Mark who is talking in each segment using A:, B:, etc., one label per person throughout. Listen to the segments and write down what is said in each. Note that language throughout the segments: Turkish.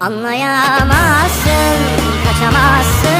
A: Anlayamazsın, kaçamazsın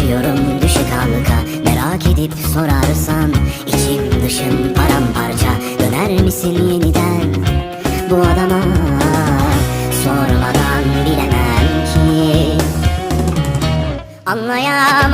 A: Yaşıyorum düşük halka. Merak edip sorarsan içim dışım paramparça. Döner misin yeniden Bu adama? Sormadan bilemem ki. Anlayamam